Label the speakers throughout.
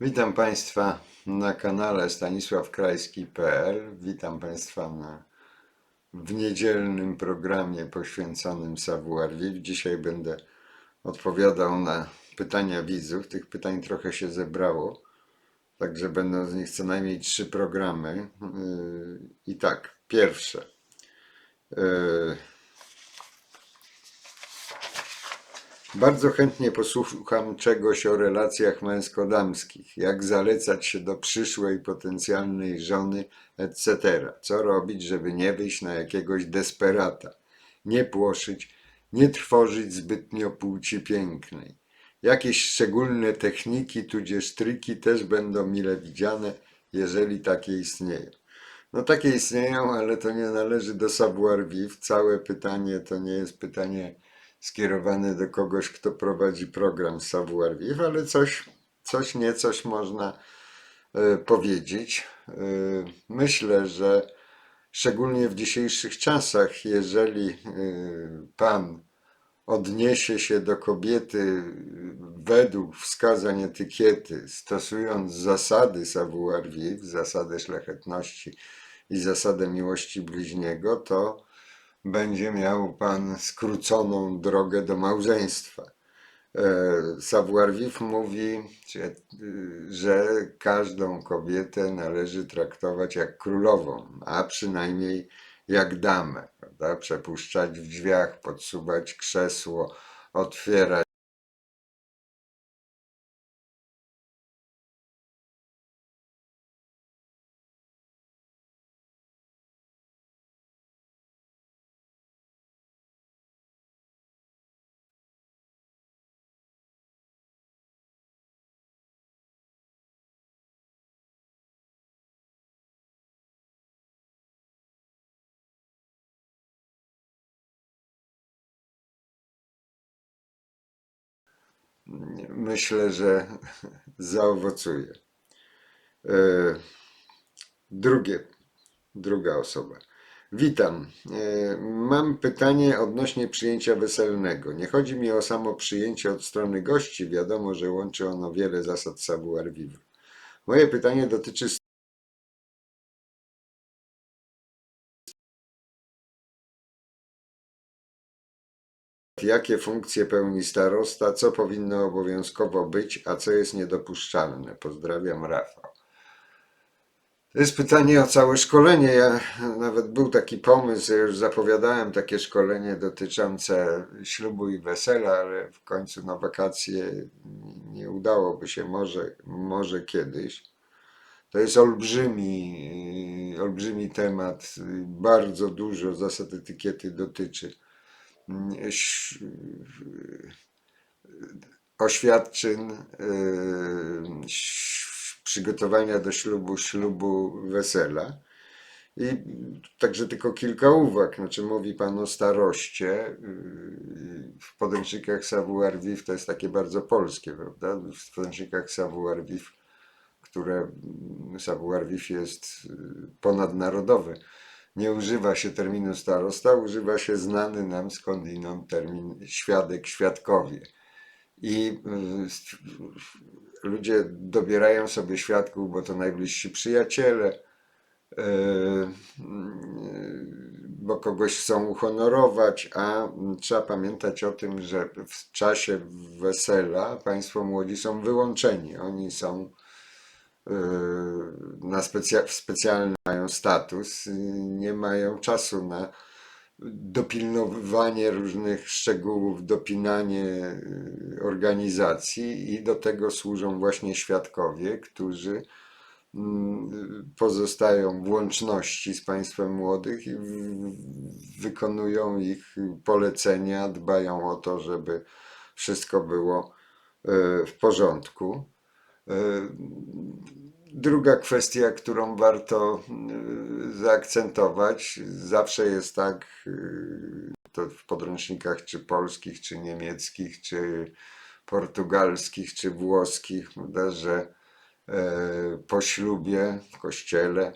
Speaker 1: Witam Państwa na kanale stanisławkrajski.pl. Witam Państwa na, w niedzielnym programie poświęconym Savoir Vivre. Dzisiaj będę odpowiadał na pytania widzów. Tych pytań trochę się zebrało, także będą z nich co najmniej trzy programy. Yy, I tak, pierwsze. Yy, Bardzo chętnie posłucham czegoś o relacjach męsko-damskich, jak zalecać się do przyszłej potencjalnej żony, etc. Co robić, żeby nie wyjść na jakiegoś desperata, nie płoszyć, nie trwożyć zbytnio płci pięknej. Jakieś szczególne techniki, tudzież triki też będą mile widziane, jeżeli takie istnieją. No takie istnieją, ale to nie należy do savoir vivre. Całe pytanie to nie jest pytanie skierowane do kogoś, kto prowadzi program Savoir Vivre, ale coś, coś niecoś można e, powiedzieć. E, myślę, że szczególnie w dzisiejszych czasach, jeżeli e, Pan odniesie się do kobiety według wskazań etykiety, stosując zasady savoir vivre, zasadę szlachetności i zasadę miłości bliźniego, to będzie miał Pan skróconą drogę do małżeństwa. E, Savoir Vivre mówi, że każdą kobietę należy traktować jak królową, a przynajmniej jak damę. Prawda? Przepuszczać w drzwiach, podsuwać krzesło, otwierać. Myślę, że zaowocuje. Drugie, druga osoba. Witam. E, Mam pytanie odnośnie przyjęcia weselnego. Nie chodzi mi o samo przyjęcie od strony gości. Wiadomo, że łączy ono wiele zasad savoir vivre. Moje pytanie dotyczy jakie funkcje pełni starosta, co powinno obowiązkowo być, a co jest niedopuszczalne. Pozdrawiam, Rafał. To jest pytanie o całe szkolenie. Ja nawet był taki pomysł, ja już zapowiadałem takie szkolenie dotyczące ślubu i wesela, ale w końcu na wakacje nie udałoby się, może, może kiedyś. To jest olbrzymi, olbrzymi temat, bardzo dużo zasad etykiety dotyczy y, ś- przygotowania do ślubu, ślubu, wesela. I także tylko kilka uwag. Znaczy, mówi Pan o staroście. y, W podręcznikach Savoir Vivre to jest takie bardzo polskie, prawda? W podręcznikach Savoir Vivre, które mm, Savoir Vivre jest y, ponadnarodowy nie używa się terminu starosta, używa się znany nam skądinąd termin świadek, świadkowie. I y, st- ludzie dobierają sobie świadków, bo to najbliżsi przyjaciele, y, y, bo kogoś chcą uhonorować, a trzeba pamiętać o tym, że w czasie wesela państwo młodzi są wyłączeni. Oni są y, na specja- specjalny mają status, y, nie mają czasu na dopilnowywanie różnych szczegółów, dopinanie y, organizacji i do tego służą właśnie świadkowie, którzy mm, pozostają w łączności z państwem młodych i wykonują ich polecenia, dbają o to, żeby wszystko było y, w porządku. Y, Druga kwestia, którą warto y, zaakcentować, zawsze jest tak, y, to w podręcznikach czy polskich, czy niemieckich, czy portugalskich, czy włoskich, że e, po ślubie w kościele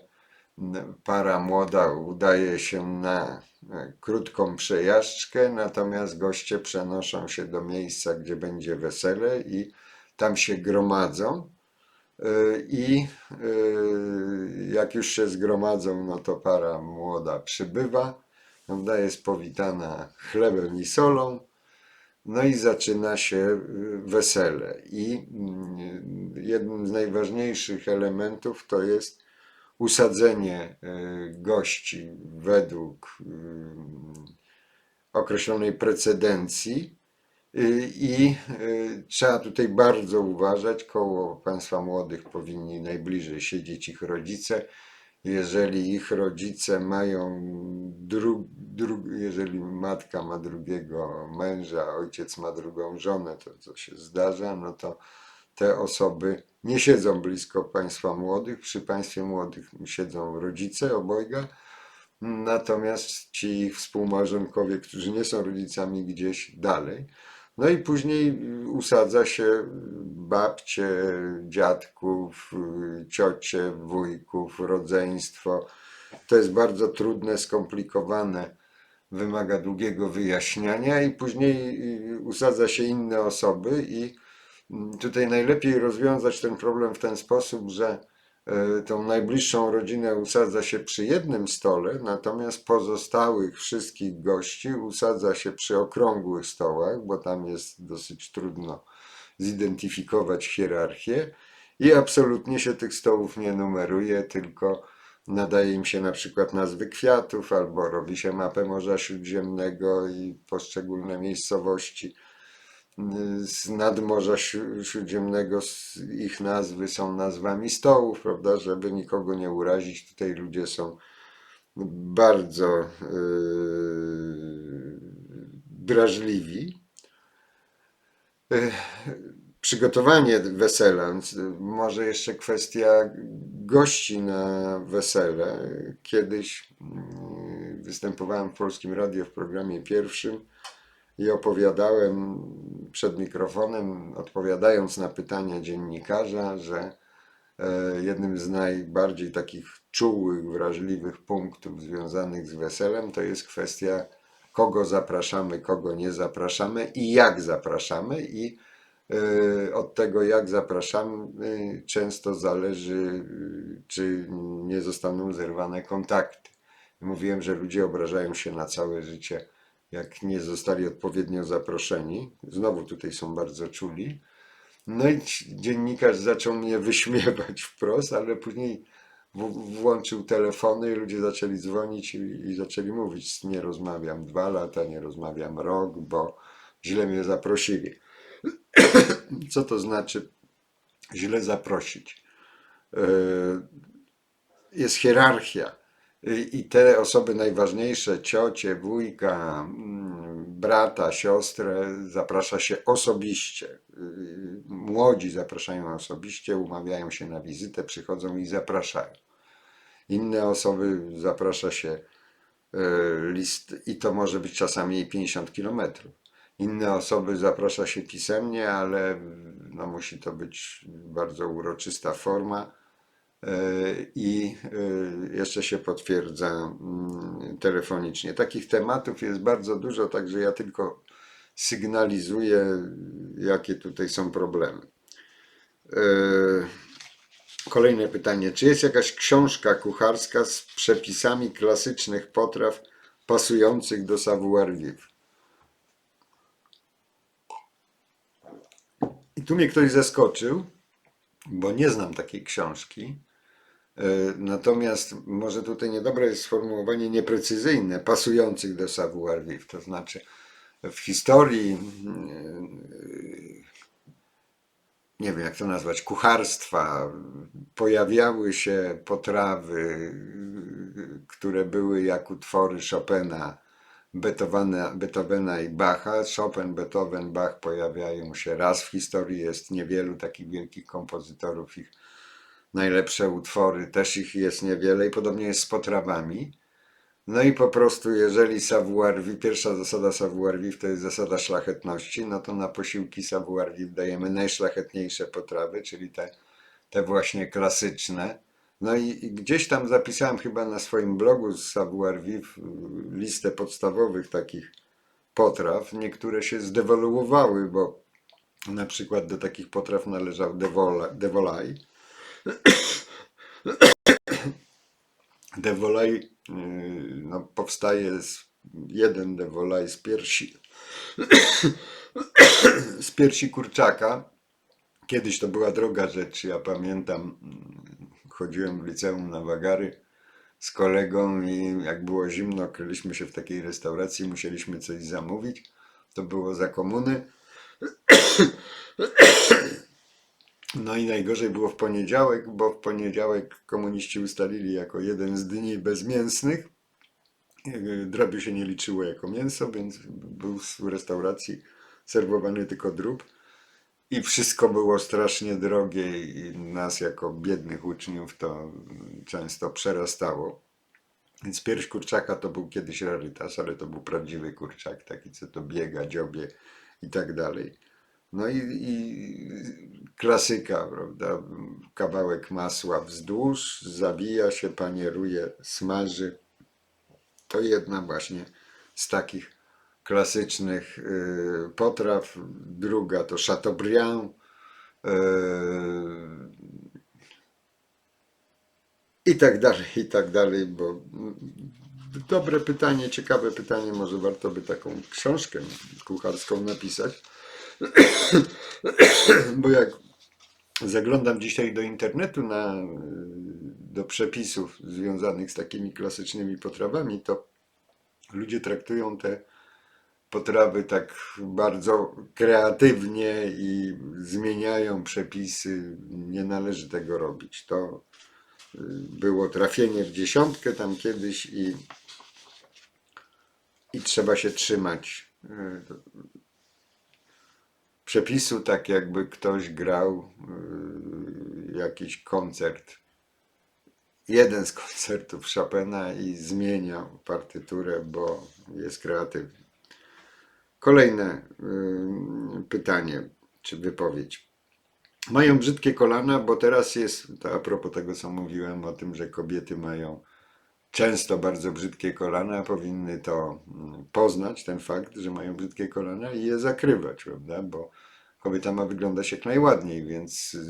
Speaker 1: para młoda udaje się na e, krótką przejażdżkę, natomiast goście przenoszą się do miejsca, gdzie będzie wesele i tam się gromadzą Y, I y, jak już się zgromadzą, no to para młoda przybywa, prawda, jest powitana chlebem i solą, no i zaczyna się y, wesele. I jednym z najważniejszych elementów to jest usadzenie gości według określonej precedencji. Y, I y, trzeba tutaj bardzo uważać. Koło państwa młodych powinni najbliżej siedzieć ich rodzice. Jeżeli ich rodzice mają, dru, dru, jeżeli matka ma drugiego męża, ojciec ma drugą żonę, to co się zdarza, no to te osoby nie siedzą blisko państwa młodych. Przy państwie młodych siedzą rodzice obojga, natomiast ci ich współmałżonkowie, którzy nie są rodzicami, gdzieś dalej. No i później usadza się babcie, dziadków, ciocie, wujków, rodzeństwo. To jest bardzo trudne, skomplikowane, wymaga długiego wyjaśniania i później usadza się inne osoby i tutaj najlepiej rozwiązać ten problem w ten sposób, że tą najbliższą rodzinę usadza się przy jednym stole, natomiast pozostałych wszystkich gości usadza się przy okrągłych stołach, bo tam jest dosyć trudno zidentyfikować hierarchię i absolutnie się tych stołów nie numeruje, tylko nadaje im się na przykład nazwy kwiatów, albo robi się mapę Morza Śródziemnego i poszczególne miejscowości z nadmorza Śró- śródziemnego, ich nazwy są nazwami stołów, prawda, żeby nikogo nie urazić. Tutaj ludzie są bardzo yy, drażliwi. Yy, Przygotowanie wesela, może jeszcze kwestia gości na wesele. Kiedyś yy, występowałem w Polskim Radio w programie pierwszym i opowiadałem przed mikrofonem, odpowiadając na pytania dziennikarza, że e, jednym z najbardziej takich czułych, wrażliwych punktów związanych z weselem to jest kwestia, kogo zapraszamy, kogo nie zapraszamy i jak zapraszamy. I e, od tego, jak zapraszamy, często zależy, czy nie zostaną zerwane kontakty. Mówiłem, że ludzie obrażają się na całe życie jak nie zostali odpowiednio zaproszeni. Znowu tutaj są bardzo czuli. No i dziennikarz zaczął mnie wyśmiewać wprost, ale później włączył telefony i ludzie zaczęli dzwonić i, i zaczęli mówić, nie rozmawiam dwa lata, nie rozmawiam rok, bo źle mnie zaprosili. Co to znaczy źle zaprosić? E, jest hierarchia. I i te osoby najważniejsze, ciocie, wujka, mm, brata, siostrę, zaprasza się osobiście. Y, Młodzi zapraszają osobiście, umawiają się na wizytę, przychodzą i zapraszają. Inne osoby zaprasza się e, list i to może być czasami 50 kilometrów. Inne osoby zaprasza się pisemnie, ale no, musi to być bardzo uroczysta forma i e, jeszcze się potwierdza mm, telefonicznie. Takich tematów jest bardzo dużo, także ja tylko sygnalizuję, jakie tutaj są problemy. E, Kolejne pytanie. Czy jest jakaś książka kucharska z przepisami klasycznych potraw pasujących do savoir vivre? I tu mnie ktoś zaskoczył, bo nie znam takiej książki. E, Natomiast może tutaj niedobre jest sformułowanie nieprecyzyjne, pasujących do savoir vivre. To znaczy w historii e, nie wiem jak to nazwać, kucharstwa, pojawiały się potrawy, które były jak utwory Chopina, Beethovena, Beethovena i Bacha. Chopin, Beethoven, Bach pojawiają się raz w historii, jest niewielu takich wielkich kompozytorów, ich najlepsze utwory, też ich jest niewiele i podobnie jest z potrawami. No i po prostu, jeżeli savoir vivre, pierwsza zasada savoir vivre to jest zasada szlachetności, no to na posiłki savoir vivre dajemy najszlachetniejsze potrawy, czyli te, te właśnie klasyczne. No i, i gdzieś tam zapisałem chyba na swoim blogu z savoir vivre y, listę podstawowych takich potraw. Niektóre się zdewoluowały, bo na przykład do takich potraw należał devola- devolaj, Devolaj yy, no, powstaje z, jeden devolaj z piersi z piersi kurczaka. Kiedyś to była droga rzecz, ja pamiętam, mm, chodziłem w liceum na wagary z kolegą i jak było zimno, kryliśmy się w takiej restauracji, musieliśmy coś zamówić. To było za komuny. No i najgorzej było w poniedziałek, bo w poniedziałek komuniści ustalili jako jeden z dni bezmięsnych. Yy, Drobiu się nie liczyło jako mięso, więc był w restauracji serwowany tylko drób. I wszystko było strasznie drogie i nas jako biednych uczniów to często przerastało. Więc pierś kurczaka to był kiedyś rarytas, ale to był prawdziwy kurczak, taki co to biega, dziobie i tak dalej. No i, i klasyka, prawda? Kawałek masła wzdłuż, zabija się, panieruje, smaży. To jedna właśnie z takich klasycznych y, potraw. Druga to Chateaubriand. y, I tak dalej, i tak dalej, bo mm, dobre pytanie, ciekawe pytanie, może warto by taką książkę kucharską napisać. Bo jak zaglądam dzisiaj do internetu na, y, do przepisów związanych z takimi klasycznymi potrawami, to ludzie traktują te potrawy tak bardzo kreatywnie i zmieniają przepisy. Nie należy tego robić. To y, było trafienie w dziesiątkę tam kiedyś i, i trzeba się trzymać y, przepisu, tak jakby ktoś grał y, jakiś koncert. Jeden z koncertów Chopina i zmieniał partyturę, bo jest kreatywny. Kolejne y, pytanie, czy wypowiedź. Mają brzydkie kolana, bo teraz jest, to a propos tego, co mówiłem o tym, że kobiety mają często bardzo brzydkie kolana, powinny to mm, poznać, ten fakt, że mają brzydkie kolana i je zakrywać, prawda? Bo kobieta ma wyglądać jak najładniej, więc y,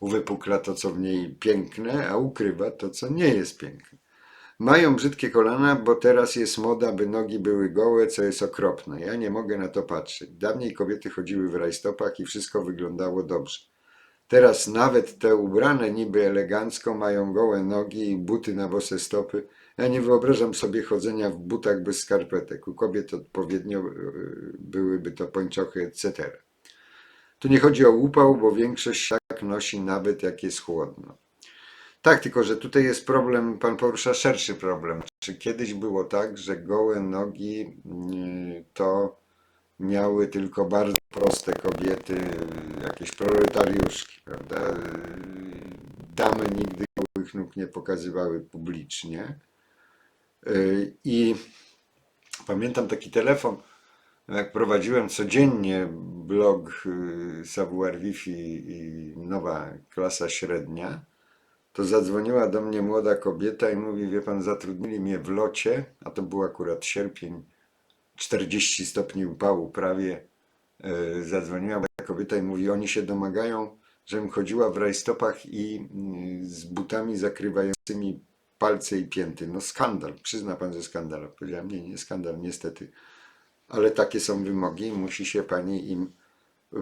Speaker 1: uwypukla to, co w niej piękne, a ukrywa to, co nie jest piękne. Mają brzydkie kolana, bo teraz jest moda, by nogi były gołe, co jest okropne. Ja nie mogę na to patrzeć. Dawniej kobiety chodziły w rajstopach i wszystko wyglądało dobrze. Teraz nawet te ubrane niby elegancko mają gołe nogi i buty na bose stopy. Ja nie wyobrażam sobie chodzenia w butach bez skarpetek. U kobiet odpowiednio e, byłyby to pończochy, etc. Tu nie chodzi o upał, bo większość tak nosi nawet jak jest chłodno. Tak, tylko że tutaj jest problem, pan porusza szerszy problem. Czy kiedyś było tak, że gołe nogi mm, to miały tylko bardzo proste kobiety, jakieś proletariuszki, prawda? Damy nigdy gołych nóg nie pokazywały publicznie. I pamiętam taki telefon, jak prowadziłem codziennie blog Savoir Wi-Fi i nowa klasa średnia, to zadzwoniła do mnie młoda kobieta i mówi, wie pan, zatrudnili mnie w locie, a to był akurat sierpień, 40 stopni upału prawie. Yy, Zadzwoniła ta kobieta i mówi, oni się domagają, żebym chodziła w rajstopach i yy, z butami zakrywającymi palce i pięty. No skandal, przyzna pan, że skandal. Powiedziałem, nie, nie skandal, niestety. Ale takie są wymogi musi się pani im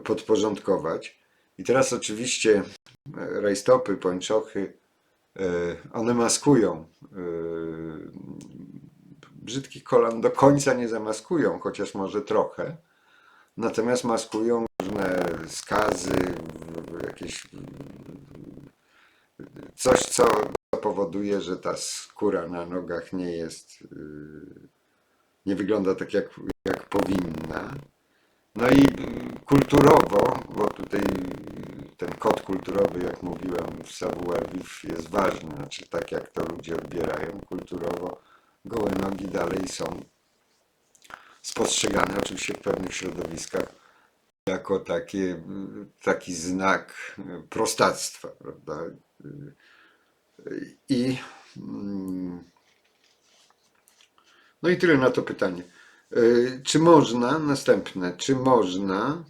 Speaker 1: podporządkować. I teraz oczywiście e, rajstopy, pończochy, e, one maskują. e, Brzydkich kolan do końca nie zamaskują, chociaż może trochę. Natomiast maskują różne skazy, jakieś coś, co powoduje, że ta skóra na nogach nie jest, yy, nie wygląda tak jak, jak powinna. No i kulturowo, bo tutaj ten kod kulturowy, jak mówiłem, w Savoir jest ważny, znaczy tak jak to ludzie odbierają kulturowo, gołe nogi dalej są spostrzegane, oczywiście w pewnych środowiskach, jako takie, taki znak prostactwa, prawda? I mm, no i tyle na to pytanie. Y, Czy można, następne, czy można,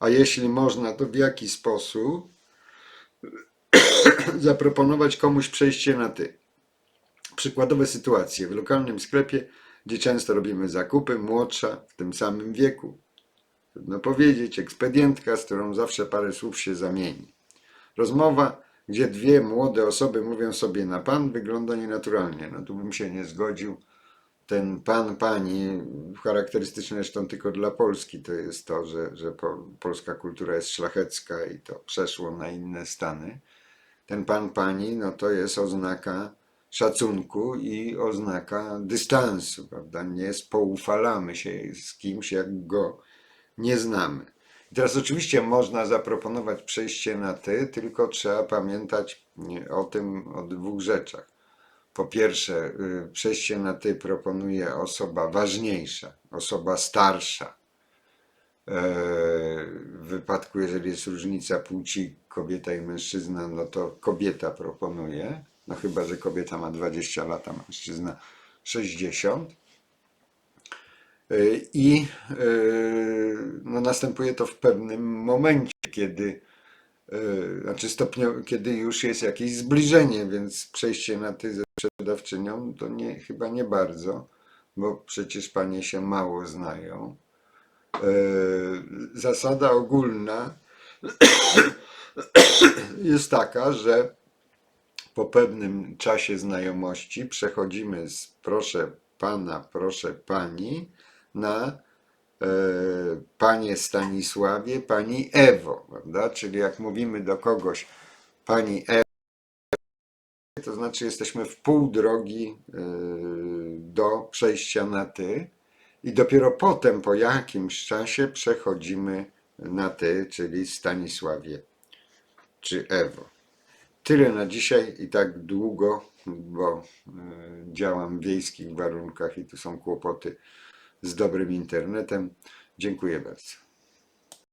Speaker 1: a jeśli można, to w jaki sposób zaproponować komuś przejście na ty. Przykładowe sytuacje w lokalnym sklepie, gdzie często robimy zakupy, młodsza w tym samym wieku. Trudno powiedzieć, ekspedientka, z którą zawsze parę słów się zamieni. Rozmowa, gdzie dwie młode osoby mówią sobie na pan, wygląda nienaturalnie. No tu bym się nie zgodził. Ten pan, pani, charakterystyczne zresztą tylko dla Polski, to jest to, że, że po, polska kultura jest szlachecka i to przeszło na inne stany. Ten pan, pani, no to jest oznaka szacunku i oznaka dystansu, prawda? Nie spoufalamy się z kimś, jak go nie znamy. I teraz oczywiście można zaproponować przejście na ty, tylko trzeba pamiętać nie, o tym, o dwóch rzeczach. Po pierwsze, y, przejście na ty proponuje osoba ważniejsza, osoba starsza. E, W wypadku, jeżeli jest różnica płci kobieta i mężczyzna, no to kobieta proponuje, no chyba, że kobieta ma 20 lat, a mężczyzna 60. Y, I y, no, następuje to w pewnym momencie, kiedy, y, znaczy stopnio, kiedy już jest jakieś zbliżenie, więc przejście na ty ze sprzedawczynią to nie, chyba nie bardzo, bo przecież panie się mało znają. Zasada ogólna jest taka, że po pewnym czasie znajomości przechodzimy z proszę pana, proszę pani na e, panie Stanisławie, pani Ewo, prawda? Czyli jak mówimy do kogoś pani Ewo, to znaczy jesteśmy w pół drogi e, do przejścia na ty i dopiero potem po jakimś czasie przechodzimy na ty, czyli Stanisławie czy Ewo. Tyle na dzisiaj i tak długo, bo y, działam w wiejskich warunkach i tu są kłopoty z dobrym internetem. Dziękuję bardzo.